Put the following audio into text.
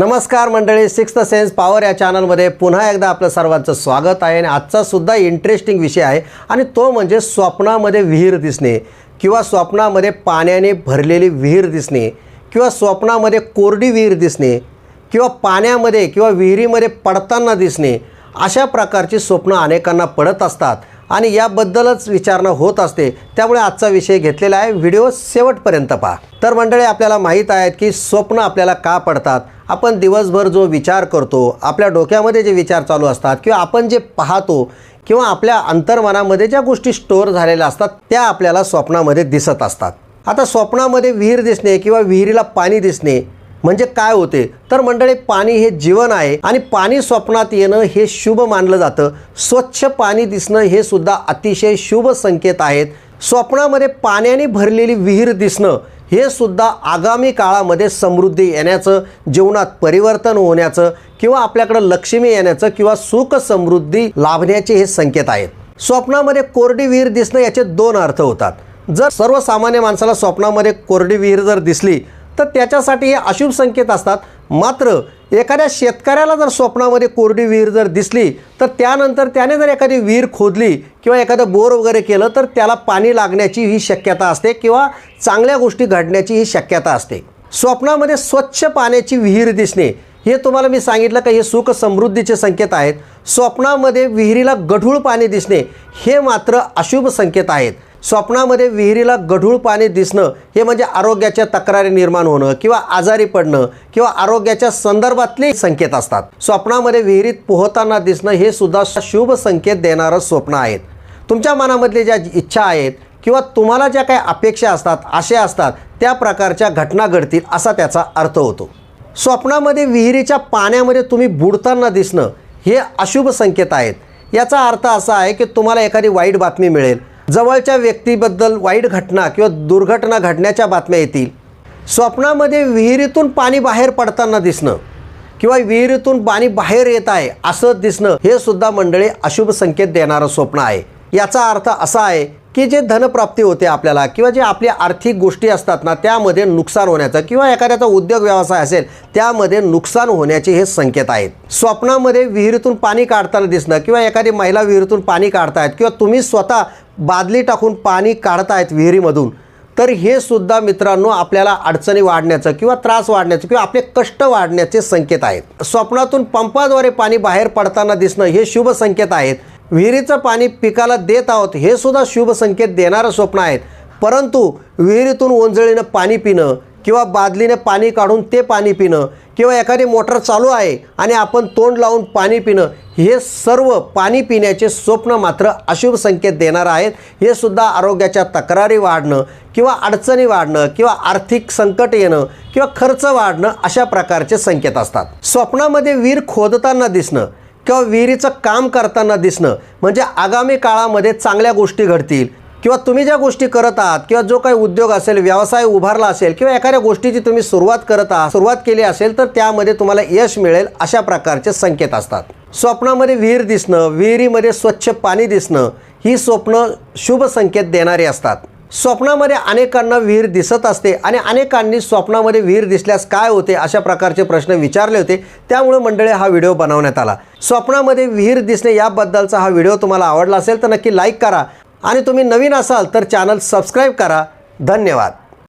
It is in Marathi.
नमस्कार मंडळी सिक्स्थ सेन्स पॉवर या चॅनलमध्ये पुन्हा एकदा आपलं सर्वांचं स्वागत आहे आणि आजचा सुद्धा इंटरेस्टिंग विषय आहे आणि तो म्हणजे स्वप्नामध्ये विहीर दिसणे किंवा स्वप्नामध्ये पाण्याने भरलेली विहीर दिसणे किंवा स्वप्नामध्ये कोरडी विहीर दिसणे किंवा पाण्यामध्ये किंवा विहिरीमध्ये पडताना दिसणे अशा प्रकारची स्वप्न अनेकांना पडत असतात. आणि याबद्दलच विचारणा होत असते. त्यामुळे आजचा विषय घेतलेला आहे. व्हिडिओ शेवटपर्यंत पहा. तर मंडळी आपल्याला माहीत आहेत की स्वप्न आपल्याला का पडतात? आपण दिवसभर जो विचार करतो आपल्या डोक्यामध्ये जे विचार चालू असतात किंवा आपण जे पाहतो किंवा आपल्या अंतर्मनामध्ये ज्या गोष्टी स्टोअर झालेल्या असतात त्या आपल्याला स्वप्नामध्ये दिसत असतात. आता स्वप्नामध्ये विहीर दिसणे किंवा विहिरीला पाणी दिसणे म्हणजे काय होते? तर मंडळी पाणी हे जीवन आहे आणि पाणी स्वप्नात येणं हे शुभ मानलं जातं. स्वच्छ पाणी दिसणं हे सुद्धा अतिशय शुभ संकेत आहेत. स्वप्नामध्ये पाण्याने भरलेली विहीर दिसणं हे सुद्धा आगामी काळामध्ये समृद्धी येण्याचं जीवनात परिवर्तन होण्याचं किंवा आपल्याकडं लक्ष्मी येण्याचं किंवा सुख समृद्धी लाभण्याचे हे संकेत आहेत. स्वप्नामध्ये कोरडी विहीर दिसणं याचे दोन अर्थ होतात. जर सर्वसामान्य माणसाला स्वप्नामध्ये कोरडी विहीर जर दिसली तर त्याच्यासाठी हे अशुभ संकेत असतात. मात्र एखाद्या शेतकऱ्याला जर स्वप्नामध्ये कोरडी विहीर जर दिसली तर त्यानंतर त्याने जर एखादी विहीर खोदली किंवा एखादं बोर वगैरे केलं तर त्याला पाणी लागण्याची ही शक्यता असते किंवा चांगल्या गोष्टी घडण्याची ही शक्यता असते. स्वप्नामध्ये स्वच्छ पाण्याची विहीर दिसणे हे तुम्हाला मी सांगितलं का हे सुख समृद्धीचे संकेत आहेत. स्वप्नामध्ये विहिरीला गढूळ पाणी दिसणे हे मात्र अशुभ संकेत आहेत. स्वप्नामध्ये विहिरीला गढूळ पाणी दिसणं हे म्हणजे आरोग्याच्या तक्रारी निर्माण होणं किंवा आजारी पडणं किंवा आरोग्याच्या संदर्भातले संकेत असतात. स्वप्नामध्ये विहिरीत पोहताना दिसणं हे सुद्धा शुभ संकेत देणारं स्वप्न आहेत. तुमच्या मनामधले ज्या इच्छा आहेत किंवा तुम्हाला ज्या काही अपेक्षा असतात आशा असतात त्या प्रकारच्या घटना घडतील असा त्याचा अर्थ होतो. स्वप्नामध्ये विहिरीच्या पाण्यामध्ये तुम्ही बुडताना दिसणं हे अशुभ संकेत आहेत. याचा अर्थ असा आहे की तुम्हाला एखादी वाईट बातमी मिळेल जवळच्या व्यक्तीबद्दल वाईट घटना किंवा दुर्घटना घडण्याच्या बातम्या येतील. स्वप्नामध्ये विहिरीतून पाणी बाहेर पडताना दिसणं किंवा विहिरीतून पाणी बाहेर येत आहे असं दिसणं हे सुद्धा मंडळी अशुभ संकेत देणारं स्वप्न आहे. याचा अर्थ असा आहे की जे धनप्राप्ती होते आपल्याला किंवा जे आपल्या आर्थिक गोष्टी असतात ना त्यामध्ये नुकसान होण्याचं किंवा एखाद्याचा उद्योग व्यवसाय असेल त्यामध्ये नुकसान होण्याचे हे संकेत आहेत. स्वप्नामध्ये विहिरीतून पाणी काढताना दिसणं किंवा एखादी महिला विहिरीतून पाणी काढतायत किंवा तुम्ही स्वतः बादली टाकून पाणी काढतायत विहिरीमधून तर हे सुद्धा मित्रांनो आपल्याला अडचणी वाढण्याचं किंवा त्रास वाढण्याचं किंवा आपले कष्ट वाढण्याचे संकेत आहेत. स्वप्नातून पंपाद्वारे पाणी बाहेर पडताना दिसणं हे शुभ संकेत आहेत. विहिरीचं पाणी पिकाला देत आहोत हे सुद्धा शुभ संकेत देणारं स्वप्न आहेत. परंतु विहिरीतून ओंजळीनं पाणी पिणं किंवा बादलीने पाणी काढून ते पाणी पिणं किंवा एखादी मोटर चालू आहे आणि आपण तोंड लावून पाणी पिणं हे सर्व पाणी पिण्याचे स्वप्न मात्र अशुभ संकेत देणार आहेत. हे सुद्धा आरोग्याच्या तक्रारी वाढणं किंवा अडचणी वाढणं किंवा आर्थिक संकट येणं किंवा खर्च वाढणं अशा प्रकारचे संकेत असतात. स्वप्नामध्ये विहीर खोदताना दिसणं किंवा विहिरीचं काम करताना दिसणं म्हणजे आगामी काळामध्ये चांगल्या गोष्टी घडतील. किंवा तुम्ही ज्या गोष्टी करत आहात किंवा जो काही उद्योग असेल व्यवसाय उभारला असेल किंवा एखाद्या गोष्टीची तुम्ही सुरुवात करत आहात सुरुवात केली असेल तर त्यामध्ये तुम्हाला यश मिळेल अशा प्रकारचे संकेत असतात. स्वप्नामध्ये विहीर दिसणं विहिरीमध्ये स्वच्छ पाणी दिसणं ही स्वप्न शुभ संकेत देणारी असतात. स्वप्नामध्ये अनेकांना विहीर दिसत असते आणि अनेकांनी स्वप्नामध्ये विहीर दिसल्यास काय होते अशा प्रकारचे प्रश्न विचारले होते. त्यामुळे मंडळी हा व्हिडिओ बनवण्यात आला. स्वप्नामध्ये विहीर दिसणे याबद्दलचा हा व्हिडिओ तुम्हाला आवडला असेल तर नक्की लाईक करा. आणि तुम्ही नवीन असाल तर चॅनल सबस्क्राईब करा. धन्यवाद.